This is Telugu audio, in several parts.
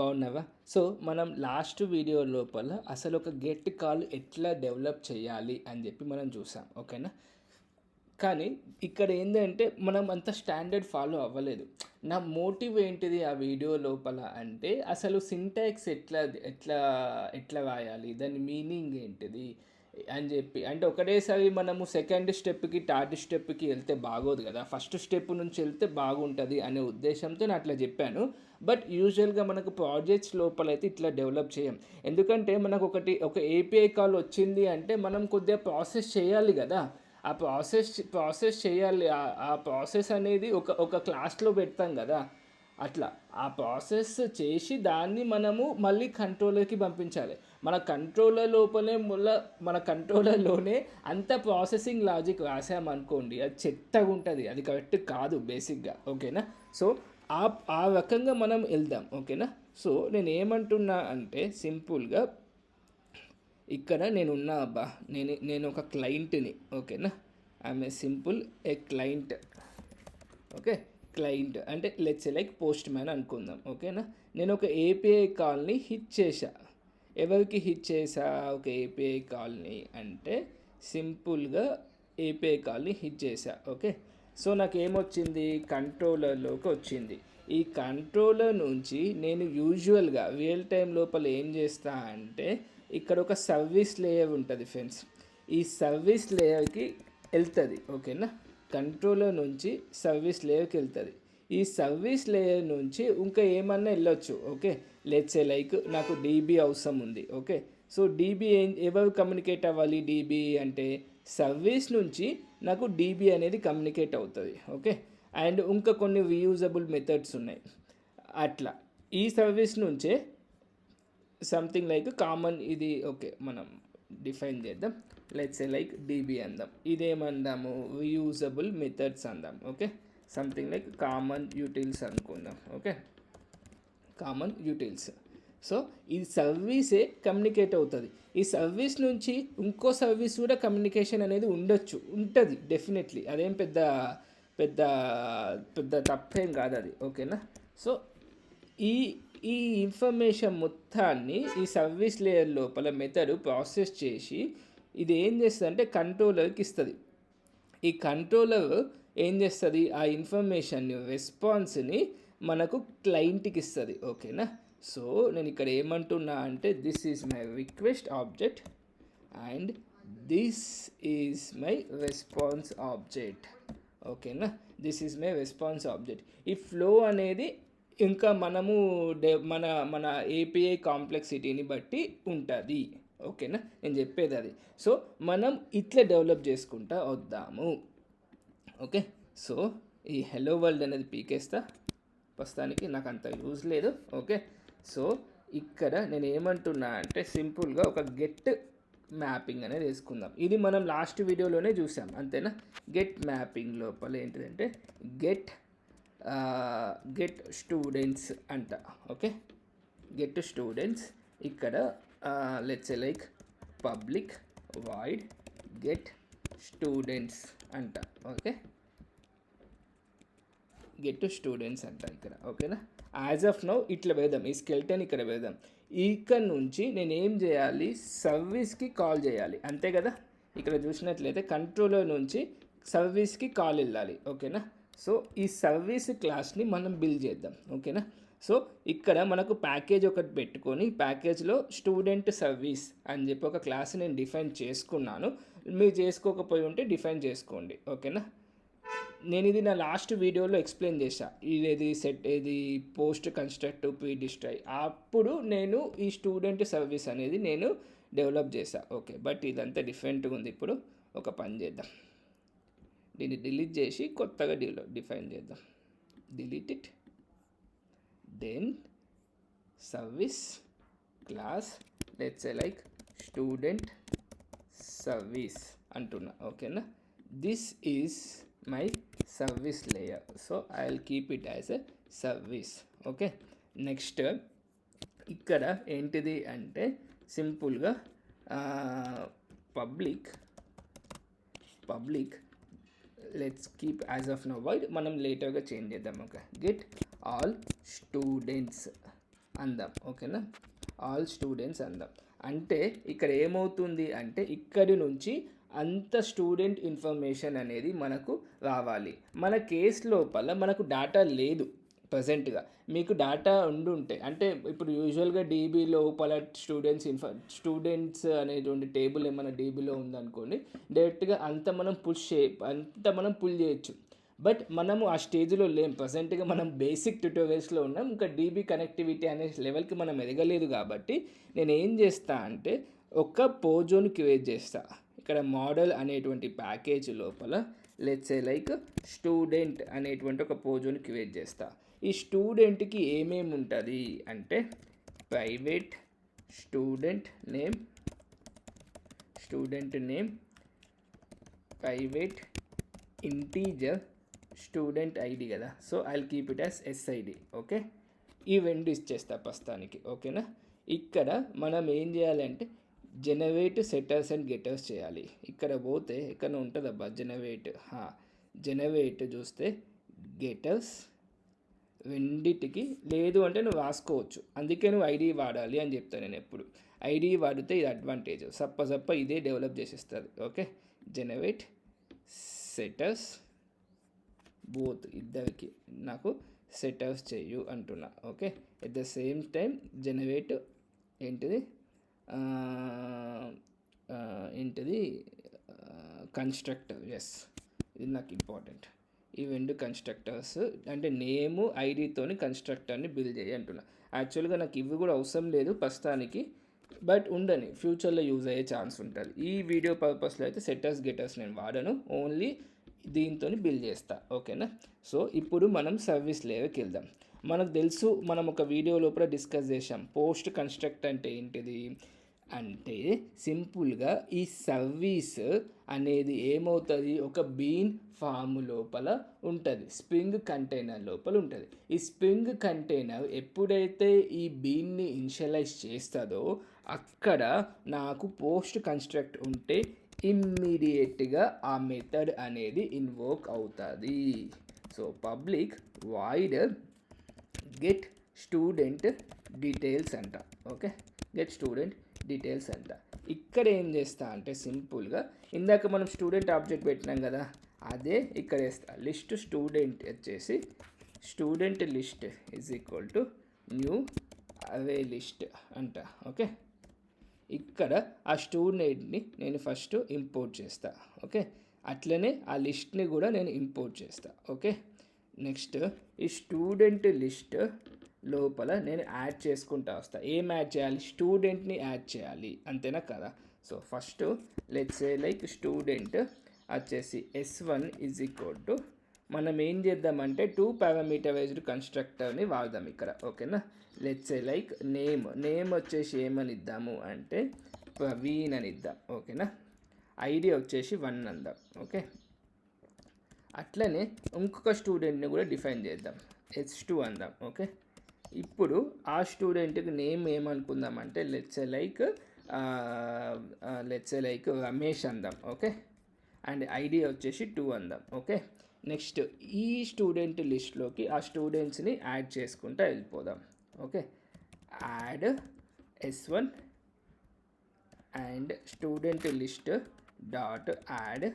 బాగున్నావా? సో మనం లాస్ట్ వీడియో లోపల అసలు ఒక గెట్ కాల్ ఎట్లా డెవలప్ చేయాలి అని చెప్పి మనం చూసాం ఓకేనా? కానీ ఇక్కడ ఏంటంటే మనం అంత స్టాండర్డ్ ఫాలో అవ్వలేదు. నా మోటివ్ ఏంటిది ఆ వీడియో లోపల అంటే అసలు సింటాక్స్ ఎట్లా ఎట్లా ఎట్లా రాయాలి? దాని మీనింగ్ ఏంటిది? అని చెప్పి అంటే ఒకటేసారి మనము సెకండ్ స్టెప్కి థర్డ్ స్టెప్కి వెళ్తే బాగోదు కదా. ఫస్ట్ స్టెప్ నుంచి వెళ్తే బాగుంటుంది అనే ఉద్దేశంతో నేను అట్లా చెప్పాను. బట్ యూజువల్గా మనకు ప్రాజెక్ట్స్ లోపల అయితే ఇట్లా డెవలప్ చేయం. ఎందుకంటే మనకు ఒకటి ఒక ఏపీఐ కాల్ వచ్చింది అంటే మనం కొద్దిగా ప్రాసెస్ చేయాలి కదా. ఆ ప్రాసెస్ ప్రాసెస్ చేయాలి. ఆ ప్రాసెస్ అనేది ఒక ఒక క్లాస్లో పెడతాం కదా. అట్లా. ఆ ప్రాసెస్ చేసి దాన్ని మనము మళ్ళీ కంట్రోలర్కి పంపించాలి. మన కంట్రోలర్ లోపలే ముళ్ళ మన కంట్రోలర్లోనే అంత ప్రాసెసింగ్ లాజిక్ రాసామనుకోండి అది చెత్తగా ఉంటుంది అది కరెక్ట్ కాదు బేసిక్గా ఓకేనా? సో ఆ ఆ రకంగా మనం వెళ్దాం. ఓకేనా? సో నేను ఏమంటున్నా అంటే సింపుల్గా ఇక్కడ నేను ఉన్నా అబ్బా నేను నేను ఒక క్లయింట్ని ఓకేనా? I'm a simple a client okay? Client అంటే లెట్స్ లైక్ పోస్ట్ మ్యాన్ అనుకుందాం. ఓకేనా? నేను ఒక ఏపీఐ కాల్ని హిట్ చేశా. ఎవరికి హిట్ చేసా? ఒక ఏపీఐ కాల్ని అంటే సింపుల్గా ఏపీఐ కాల్ని హిట్ చేసా ఓకే? సో నాకు ఏమొచ్చింది కంట్రోలర్లోకి వచ్చింది. ఈ కంట్రోలర్ నుంచి నేను యూజువల్గా రియల్ టైం లోపల ఏం చేస్తా అంటే ఇక్కడ ఒక సర్వీస్ లేయర్ ఉంటుంది ఫ్రెండ్స్. ఈ సర్వీస్ లేయర్కి వెళ్తుంది ఓకేనా? కంట్రోలర్ నుంచి సర్వీస్ లేయర్కి వెళ్తుంది ఈ సర్వీస్ లేయర్ నుంచి ఇంకా ఏమన్నా వెళ్ళొచ్చు ఓకే? లెట్స్ ఏ లైక్ నాకు డీబీ అవసరం ఉంది ఓకే? సో డీబీ ఎవరు కమ్యూనికేట్ అవ్వాలి డీబీ అంటే సర్వీస్ నుంచి నాకు డీబీ అనేది కమ్యూనికేట్ అవుతుంది ఓకే? అండ్ ఇంకా కొన్ని రీయూజబుల్ మెథడ్స్ ఉన్నాయి. అట్లా. ఈ సర్వీస్ నుంచే సంథింగ్ లైక్ కామన్ ఇది ఓకే? మనం డిఫైన్ చేద్దాం. లెట్స్ ఏ లైక్ డీబీ అందాం. ఇదేమందాము? రీయూజబుల్ మెథడ్స్ అందాం okay? Something like common utils అనుకుందాం ఓకే కామన్ యూటిల్స్ సో ఈ సర్వీసే కమ్యూనికేట్ అవుతుంది. ఈ సర్వీస్ నుంచి ఇంకో సర్వీస్ కూడా కమ్యూనికేషన్ అనేది ఉండొచ్చు ఉంటుంది డెఫినెట్లీ అదేం పెద్ద పెద్ద పెద్ద తప్పేం కాదు అది ఓకేనా? సో ఈ ఈ ఇన్ఫర్మేషన్ మొత్తాన్ని ఈ సర్వీస్ లేయర్ లోపల మెథడ్ ప్రాసెస్ చేసి ఇది ఏం చేస్తుంది అంటే కంట్రోలర్కి ఇస్తుంది. ఈ కంట్రోలర్ ఏం చేస్తుంది? ఆ ఇన్ఫర్మేషన్ రెస్పాన్స్ని మనకు క్లయింట్కి ఇస్తుంది ఓకేనా? సో నేను ఇక్కడ ఏమంటున్నా అంటే this is my request object and this is my response object. ఓకేనా? This is my response object. ఈ ఫ్లో అనేది ఇంకా మనము డె మన మన ఏపీఐ కాంప్లెక్సిటీని బట్టి ఉంటుంది. ఓకేనా? నేను చెప్పేది అది సో మనం ఇట్లా డెవలప్ చేసుకుంటా వద్దాము. ఓకే? సో ఈ హెలో వరల్డ్ అనేది పీకేస్తా. ప్రస్తుతానికి నాకు అంత యూజ్ లేదు ఓకే? సో ఇక్కడ నేను ఏమంటున్నా అంటే సింపుల్గా ఒక గెట్ మ్యాపింగ్ అనేది వేసుకుందాం. ఇది మనం లాస్ట్ వీడియోలోనే చూసాం అంతేనా? గెట్ మ్యాపింగ్ లోపల ఏంటిదంటే గెట్ గెట్ స్టూడెంట్స్ అంట ఓకే? గెట్ స్టూడెంట్స్ ఇక్కడ let's like public void get students అంట ఓకే గెట్ టు స్టూడెంట్స్ అంట ఇక్కడ ఓకేనా యాజ్ ఆఫ్ నౌ ఇట్లా వేద్దాం ఈ స్కెల్టన్ ఇక్కడ వేద్దాం. ఇక్కడ నుంచి నేను ఏం చేయాలి? సర్వీస్కి కాల్ చేయాలి అంతే కదా? ఇక్కడ చూసినట్లయితే కంట్రోలర్ నుంచి సర్వీస్కి కాల్ వెళ్ళాలి ఓకేనా సో ఈ సర్వీస్ క్లాస్ని మనం బిల్డ్ చేద్దాం ఓకేనా సో ఇక్కడ మనకు ప్యాకేజ్ ఒకటి పెట్టుకొని ప్యాకేజ్లో స్టూడెంట్ సర్వీస్ అని చెప్పి ఒక క్లాస్ నేను డిఫైన్ చేసుకున్నాను. మీరు చేసుకోకపోయి ఉంటే డిఫైన్ చేసుకోండి. ఓకేనా? నేను ఇది నా లాస్ట్ వీడియోలో ఎక్స్ప్లెయిన్ చేశా. ఇది సెట్ ఇది పోస్ట్ కన్స్ట్రక్ట్ పీడిస్ట్రై డిస్ట్రై అప్పుడు నేను ఈ స్టూడెంట్ సర్వీస్ అనేది నేను డెవలప్ చేశా. ఓకే బట్ ఇదంతా డిఫరెంట్గా ఉంది. ఇప్పుడు ఒక పని చేద్దాం. దీన్ని డిలీట్ చేసి కొత్తగా డిలో డిఫైన్ చేద్దాం. Delete it. Then service class let's a like student service అంటున్నా ఓకేనా this is my service layer so I will keep it as a service okay next ఇక్కడ ఏంటిది అంటే సింపుల్గా public public let's keep as of no void మనం లేటర్గా చేంజ్ చేద్దాం ఓకే గెట్ ఆల్ స్టూడెంట్స్ అందాం ఓకేనా? ఆల్ స్టూడెంట్స్ అందాం. అంటే ఇక్కడ ఏమవుతుంది అంటే ఇక్కడి నుంచి అంత స్టూడెంట్ ఇన్ఫర్మేషన్ అనేది మనకు రావాలి. మన కేస్ లోపల మనకు డేటా లేదు ప్రజెంట్గా. మీకు డేటా ఉండుంటే అంటే ఇప్పుడు యూజువల్గా డీబీ లోపల స్టూడెంట్స్ ఇన్ఫ స్టూడెంట్స్ అనేటువంటి టేబుల్ ఏమైనా డీబీలో ఉందనుకోండి డైరెక్ట్గా అంత మనం పుష్ చే అంత మనం పుల్ చేయొచ్చు. బట్ మనము ఆ స్టేజ్లో లేం. ప్రజెంట్గా మనం బేసిక్ ట్యూటోరియల్స్లో ఉన్నాం. ఇంకా డీబీ కనెక్టివిటీ అనే లెవెల్కి మనం ఎదగలేదు కాబట్టి నేను ఏం చేస్తా అంటే ఒక పోజోని క్రియేట్ చేస్తా. ఇక్కడ మోడల్ అనేటువంటి ప్యాకేజ్ లోపల లెట్స్ ఏ లైక్ స్టూడెంట్ అనేటువంటి ఒక పోజోని క్రియేట్ చేస్తా. ఈ స్టూడెంట్కి ఏమేమి ఉంటుంది అంటే private student name student name private integer student ID కదా. So I'll keep it as SID okay ఈ రెండు ఇచ్చేస్తా ప్రస్తుతానికి ఓకేనా? ఇక్కడ మనం ఏం చేయాలంటే జనరేట్ సెటర్స్ అండ్ గెటర్స్ చేయాలి. ఇక్కడ పోతే ఎక్కడ ఉంటుందబ్బా జనరేట్ జనరేట్ చూస్తే గెటర్స్ రెండిటికి లేదు అంటే నువ్వు రాసుకోవచ్చు. అందుకే నువ్వు ఐడి వాడాలి అని చెప్తాను నేను ఎప్పుడు. ఐడి వాడితే ఇది అడ్వాంటేజ్ సప్ప సప్ప ఇదే డెవలప్ చేసేస్తుంది ఓకే? జనరేట్ సెటర్స్ బోత్ ఇద్దరికి నాకు సెటర్స్ చేయు అంటున్నా okay at the same time generate ఏంటిది? ఏంటిది? కన్స్ట్రక్టర్ ఎస్ ఇది నాకు ఇంపార్టెంట్ ఈ రెండు కన్స్ట్రక్టర్స్ అంటే నేము ఐడితోని కన్స్ట్రక్టర్ని బిల్డ్ చేయి అంటున్నా. యాక్చువల్గా నాకు ఇవి కూడా అవసరం లేదు ప్రస్తుతానికి బట్ ఉండని ఫ్యూచర్లో యూజ్ అయ్యే ఛాన్స్ ఉంటుంది. ఈ వీడియో పర్పస్లో అయితే సెటర్స్ గెటర్స్ నేను వాడను. ఓన్లీ దీంతో బిల్ చేస్తా ఓకేనా? సో ఇప్పుడు మనం సర్వీస్ లేవకి వెళ్దాం. మనకు తెలుసు మనం ఒక వీడియో లోపల డిస్కస్ చేసాం పోస్ట్ కన్స్ట్రక్ట్ అంటే ఏంటిది? అంటే సింపుల్గా ఈ సర్వీస్ అనేది ఏమవుతుంది? ఒక బీన్ ఫామ్ లోపల ఉంటుంది. స్ప్రింగ్ కంటైనర్ లోపల ఉంటుంది. ఈ స్ప్రింగ్ కంటైనర్ ఎప్పుడైతే ఈ బీన్ని ఇన్షలైజ్ చేస్తుందో అక్కడ నాకు పోస్ట్ కన్స్ట్రక్ట్ ఉంటే ఇమ్మీడియట్గా ఆ మెథడ్ అనేది ఇన్వోక్ అవుతుంది. So public void get student details అంట. ఓకే? గెట్ స్టూడెంట్ డీటెయిల్స్ అంట. ఇక్కడ ఏం చేస్తా అంటే సింపుల్గా ఇందాక మనం స్టూడెంట్ ఆబ్జెక్ట్ పెట్టినాం కదా అదే ఇక్కడ వేస్తా. లిస్ట్ స్టూడెంట్ వచ్చేసి student list is equal to new array list అంట. ఓకే? ఇక్కడ ఆ స్టూడెంట్ని నేను ఫస్ట్ ఇంపోర్ట్ చేస్తా ఓకే? అట్లనే ఆ లిస్ట్ని కూడా నేను ఇంపోర్ట్ చేస్తా ఓకే? నెక్స్ట్ ఈ స్టూడెంట్ లిస్ట్ లోపల నేను యాడ్ చేసుకుంటా వస్తా. ఏం యాడ్ చేయాలి? స్టూడెంట్ని యాడ్ చేయాలి అంతేనా కదా? So first let's a like student వచ్చేసి S one is equal to మనం ఏం చేద్దామంటే టూ పారామీటరైజ్డ్ కన్స్ట్రక్టర్ని వాడదాం ఇక్కడ ఓకేనా? Let's a like name name వచ్చేసి ఏమని ఇద్దాము అంటే ప్రవీణ్ అని ఇద్దాం ఓకేనా? ఐడి వచ్చేసి వన్ అందాం ఓకే? అట్లనే ఇంకొక స్టూడెంట్ని కూడా డిఫైన్ చేద్దాం హెచ్ టూ అందాం ఓకే? ఇప్పుడు ఆ స్టూడెంట్కి name ఏమనుకుందామంటే let's a like let's like Ramesh అందాం ఓకే? అండ్ ఐడి వచ్చేసి టూ అందాం ఓకే? నెక్స్ట్ ఈ స్టూడెంట్ లిస్ట్లోకి ఆ స్టూడెంట్స్ని యాడ్ చేసుకుంటూ వెళ్ళిపోదాం. Okay? Add S one and student list dot add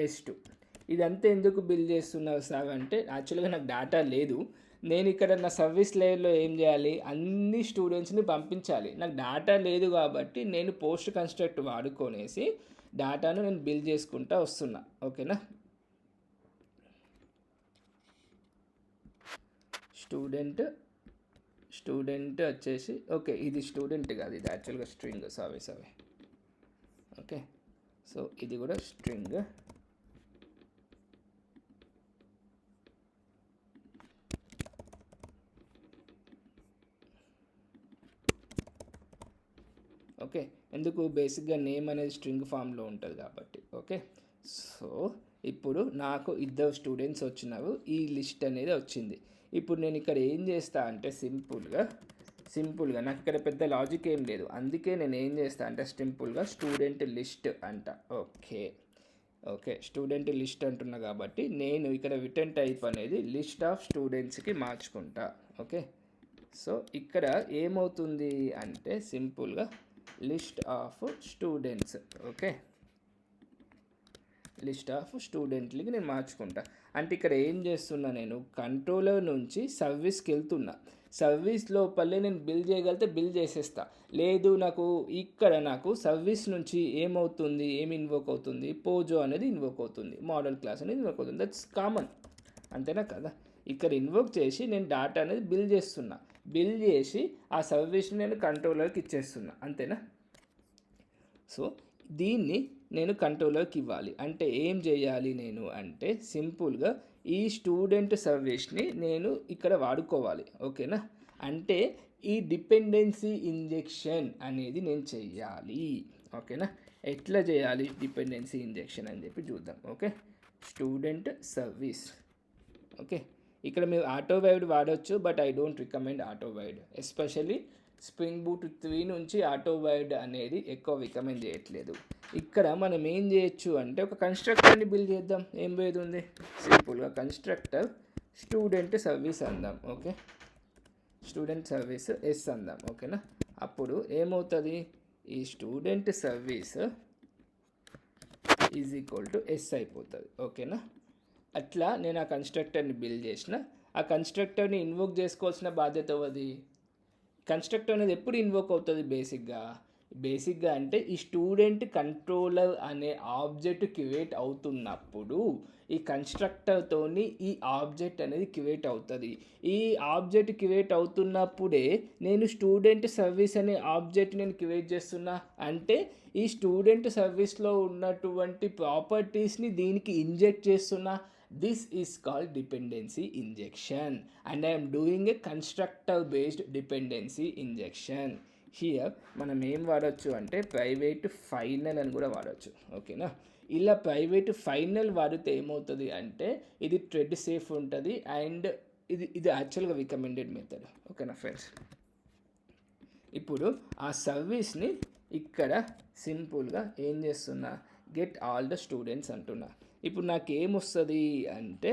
S two. ఇదంతా ఎందుకు బిల్ చేస్తున్నారు సార్ అంటే యాక్చువల్గా నాకు డేటా లేదు. నేను ఇక్కడ నా సర్వీస్ లేయర్లో ఏం చేయాలి? అన్ని స్టూడెంట్స్ని పంపించాలి. నాకు డేటా లేదు కాబట్టి నేను పోస్ట్ కన్స్ట్రక్ట్ వాడుకొనేసి డేటాను నేను బిల్ చేసుకుంటా వస్తున్నా. ఓకేనా? స్టూడెంట్ స్టూడెంట్ వచ్చేసి ఓకే ఇది స్టూడెంట్ కాదు ఇది యాక్చువల్గా స్ట్రింగ్ సావే సావే ఓకే సో ఇది కూడా స్ట్రింగ్ ఓకే ఎందుకు? బేసిక్గా నేమ్ అనేది స్ట్రింగ్ ఫామ్లో ఉంటుంది కాబట్టి. ఓకే సో ఇప్పుడు నాకు ఇద్దరు స్టూడెంట్స్ వచ్చినారు. ఈ లిస్ట్ అనేది వచ్చింది. ఇప్పుడు నేను ఇక్కడ ఏం చేస్తా అంటే సింపుల్గా సింపుల్గా నాకు ఇక్కడ పెద్ద లాజిక్ ఏం లేదు. అందుకే నేను ఏం చేస్తా అంటే సింపుల్గా స్టూడెంట్ లిస్ట్ అంట. ఓకే. ఓకే. స్టూడెంట్ లిస్ట్ అంటున్నా కాబట్టి నేను ఇక్కడ రిటర్న్ టైప్ అనేది లిస్ట్ ఆఫ్ స్టూడెంట్స్కి మార్చుకుంటా. ఓకే. సో ఇక్కడ ఏమవుతుంది అంటే సింపుల్గా list of students okay. List of స్టూడెంట్లకి నేను మార్చుకుంటా. అంటే ఇక్కడ ఏం చేస్తున్నా నేను? కంట్రోలర్ నుంచి సర్వీస్కి వెళ్తున్నా సర్వీస్ లోపలే నేను బిల్ చేయగలిగితే బిల్ చేసేస్తా. లేదు నాకు ఇక్కడ నాకు సర్వీస్ నుంచి ఏమవుతుంది? ఏమి ఇన్వోక్ అవుతుంది? పోజో అనేది ఇన్వోక్ అవుతుంది. మోడల్ క్లాస్ అనేది ఇన్వోక్ అవుతుంది. దట్స్ కామన్ అంతేనా కదా? ఇక్కడ ఇన్వోక్ చేసి నేను డాటా అనేది బిల్ చేస్తున్నా. బిల్ చేసి ఆ సర్వీస్ని నేను కంట్రోలర్కి ఇచ్చేస్తున్నా. అంతేనా? సో దీన్ని నేను కంట్రోలర్కి ఇవ్వాలి. అంటే ఏం చేయాలి నేను అంటే సింపుల్గా ఈ స్టూడెంట్ సర్వీస్ని నేను ఇక్కడ వాడుకోవాలి. ఓకేనా? అంటే ఈ డిపెండెన్సీ ఇంజెక్షన్ అనేది నేను చెయ్యాలి ఓకేనా? ఎట్లా చేయాలి డిపెండెన్సీ ఇంజెక్షన్ అని చెప్పి చూద్దాం. ఓకే? Student service. ఓకే? ఇక్కడ మీరు ఆటో వైడ్ వాడచ్చు బట్ ఐ డోంట్ రికమెండ్ ఆటో వైడ్. ఎస్పెషల్లీ స్ప్రింగ్ బూట్ త్రీ నుంచి ఆటో వైడ్ అనేది ఎక్కువ రికమెండ్ చేయట్లేదు. ఇక్కడ మనం ఏం చేయొచ్చు అంటే ఒక కన్స్ట్రక్టర్ని బిల్డ్ చేద్దాం. ఏం పేరు ఉంది. సింపుల్గా కన్స్ట్రక్టర్ స్టూడెంట్ సర్వీస్ అందాం. ఓకే? స్టూడెంట్ సర్వీస్ ఎస్ అందాం. ఓకేనా? అప్పుడు ఏమవుతుంది? ఈ student service is equal to S అయిపోతుంది. ఓకేనా? అట్లా నేను ఆ కన్స్ట్రక్టర్ని బిల్డ్ చేసిన. ఆ కన్స్ట్రక్టర్ని ఇన్వోక్ చేసుకోవాల్సిన బాధ్యత అది కన్స్ట్రక్ట్ అనేది ఎప్పుడు ఇన్వోక్ అవుతుంది బేసిక్గా బేసిక్గా అంటే ఈ స్టూడెంట్ కంట్రోలర్ అనే ఆబ్జెక్ట్ క్రియేట్ అవుతున్నప్పుడు ఈ కన్స్ట్రక్టర్తోని ఈ ఆబ్జెక్ట్ అనేది క్రియేట్ అవుతుంది. ఈ ఆబ్జెక్ట్ క్రియేట్ అవుతున్నప్పుడే నేను స్టూడెంట్ సర్వీస్ అనే ఆబ్జెక్ట్ నేను క్రియేట్ చేస్తున్నా అంటే ఈ స్టూడెంట్ సర్వీస్లో ఉన్నటువంటి ప్రాపర్టీస్ని దీనికి ఇంజెక్ట్ చేస్తున్నా. This is called dependency injection and I'm doing a constructor based dependency injection here మనం ఏం వాడచ్చు అంటే ప్రైవేట్ ఫైనల్ అని కూడా వాడచ్చు ఓకేనా? ఇలా ప్రైవేట్ ఫైనల్ వాడితే ఏమవుతుంది అంటే ఇది ట్రెడ్ సేఫ్ ఉంటుంది అండ్ ఇది ఇది యాక్చువల్గా రికమెండెడ్ మెథడ్ ఓకేనా ఫ్రెండ్స్ ఇప్పుడు ఆ సర్వీస్ని ఇక్కడ సింపుల్గా ఏం చేస్తున్నా? గెట్ ఆల్ ద స్టూడెంట్స్ అంటున్నా. ఇప్పుడు నాకు ఏమొస్తుంది అంటే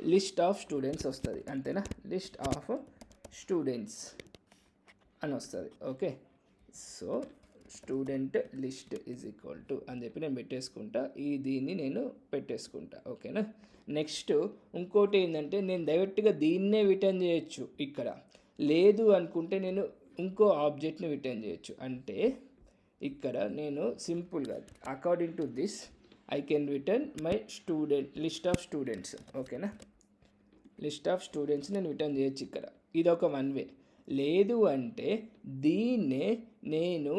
లిస్ట్ ఆఫ్ స్టూడెంట్స్ వస్తుంది అంతేనా? లిస్ట్ ఆఫ్ స్టూడెంట్స్ అని వస్తుంది okay? So student list is equal to అని చెప్పి నేను పెట్టేసుకుంటా ఈ దీన్ని నేను పెట్టేసుకుంటా ఓకేనా? నెక్స్ట్ ఇంకోటి ఏంటంటే నేను డైరెక్ట్గా దీన్నే రిటర్న్ చేయొచ్చు ఇక్కడ. లేదు అనుకుంటే నేను ఇంకో ఆబ్జెక్ట్ని రిటర్న్ చేయొచ్చు. అంటే ఇక్కడ నేను సింపుల్గా according to this I can return my student list of students ఓకేనా లిస్ట్ ఆఫ్ స్టూడెంట్స్ నేను రిటర్న్ చేయొచ్చు ఇక్కడ. ఇది ఒక వన్ వే లేదు అంటే దీన్నే నేను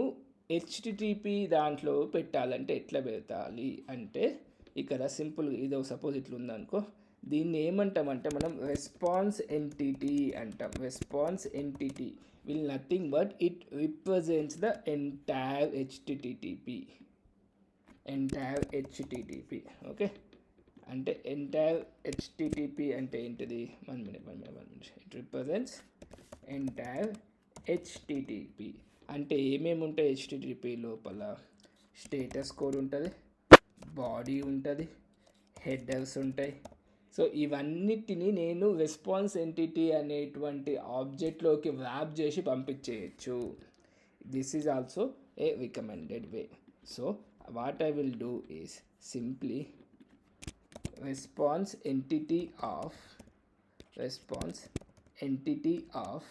హెచ్టిటిపి దాంట్లో పెట్టాలంటే ఎట్లా పెట్టాలి అంటే ఇక్కడ సింపుల్ ఇదో సపోజ్ ఇట్లా ఉందనుకో దీన్ని ఏమంటామంటే మనం రెస్పాన్స్ ఎంటిటీ అంటాం. Response entity will nothing but it represents the entire HTTP entire HTTP okay అంటే ఎంటైర్ హెచ్టిటిపి అంటే ఏంటిది? One minute one minute one minute it represents entire HTTP అంటే ఏమేమి ఉంటాయి హెచ్టిటిపి లోపల? స్టేటస్ కోడ్ ఉంటుంది బాడీ ఉంటుంది హెడర్స్ ఉంటాయి. సో ఇవన్నిటిని నేను రెస్పాన్స్ ఎంటిటీ అనేటువంటి ఆబ్జెక్ట్లోకి ర్యాప్ చేసి పంపించేయచ్చు. This is also a recommended way so what I will do is simply response entity of response entity of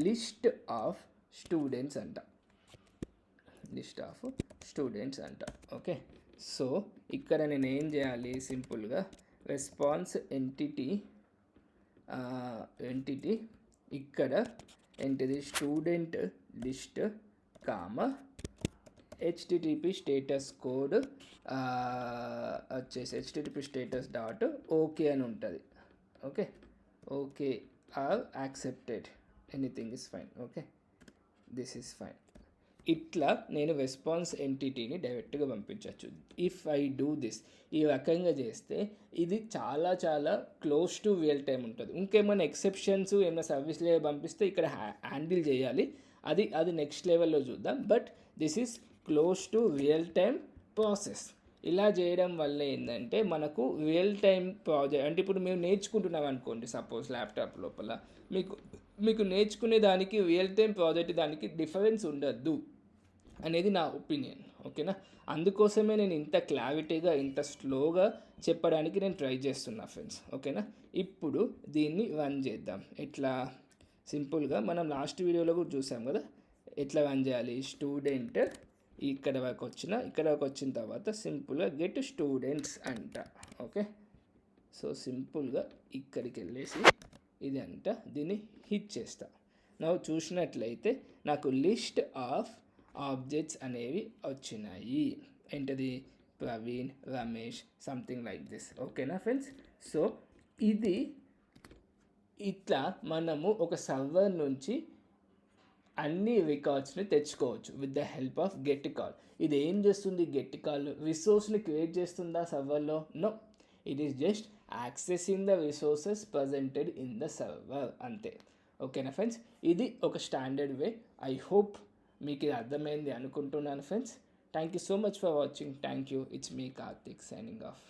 list of students అంట లిస్ట్ ఆఫ్ స్టూడెంట్స్ అంట ఓకే సో ఇక్కడ నేను ఏం చేయాలి? సింపుల్గా రెస్పాన్స్ ఎంటిటీ ఎంటిటీ ఇక్కడ ఏంటిది student list comma HTTP status code వచ్చేసి హెచ్టిటిపి స్టేటస్ డాట్ ఓకే అని ఉంటుంది. Okay okay or accepted anything is fine okay this is fine ఇట్లా నేను రెస్పాన్స్ ఎంటిటీని డైరెక్ట్గా పంపించవచ్చు ఇఫ్ ఐ డూ దిస్ ఈ రకంగా చేస్తే ఇది చాలా చాలా క్లోజ్ టు రియల్ టైం ఉంటుంది. ఇంకేమైనా ఎక్సెప్షన్స్ ఏమైనా సర్వీస్ లెవెల్ పంపిస్తే ఇక్కడ హ్యాండిల్ చేయాలి. అది అది నెక్స్ట్ లెవెల్లో చూద్దాం. But this is close to real time process. ఇలా చేయడం వల్ల ఏంటంటే మనకు రియల్ టైం ప్రాజెక్ట్ అంటే ఇప్పుడు మేము నేర్చుకుంటున్నాం అనుకోండి సపోజ్ ల్యాప్టాప్ లోపల. మీకు మీకు నేర్చుకునే దానికి రియల్ టైం ప్రాజెక్ట్ దానికి డిఫరెన్స్ ఉండద్దు అనేది నా ఒపీనియన్ ఓకేనా? అందుకోసమే నేను ఇంత క్లారిటీగా ఇంత స్లోగా చెప్పడానికి నేను ట్రై చేస్తున్నా ఫ్రెండ్స్ ఓకేనా? ఇప్పుడు దీన్ని రన్ చేద్దాం. ఎట్లా? సింపుల్గా మనం లాస్ట్ వీడియోలో కూడా చూసాం కదా? ఎట్లా రన్ చేయాలి? స్టూడెంట్ ఇక్కడ వరకు వచ్చిన ఇక్కడ వరకు వచ్చిన తర్వాత సింపుల్గా గెట్ స్టూడెంట్స్ అంట. ఓకే? సో సింపుల్గా ఇక్కడికి వెళ్ళేసి ఇది అంట. దీన్ని హిట్ చేస్తా. ನಾವು చూసినట్లయితే నాకు లిస్ట్ ఆఫ్ ఆబ్జెక్ట్స్ అనేవి వచ్చినాయి. ఏంటది? Praveen Ramesh something like this. ఓకేనా ఫ్రెండ్స్? సో ఇది ఇట్లా మనము ఒక సర్వర్ నుంచి అన్ని రికార్డ్స్ని తెచ్చుకోవచ్చు with the help of get call ఇది ఏం చేస్తుంది? గెట్ కాల్ రిసోర్స్ని క్రియేట్ చేస్తుందా సర్వర్లో no it is just accessing the resources presented in the server అంతే. ఓకేనా ఫ్రెండ్స్ ఇది ఒక స్టాండర్డ్ వే ఐ హోప్ మీకు ఇది అర్థమైంది అనుకుంటున్నాను friends thank you so much for watching thank you it's me Karthik signing off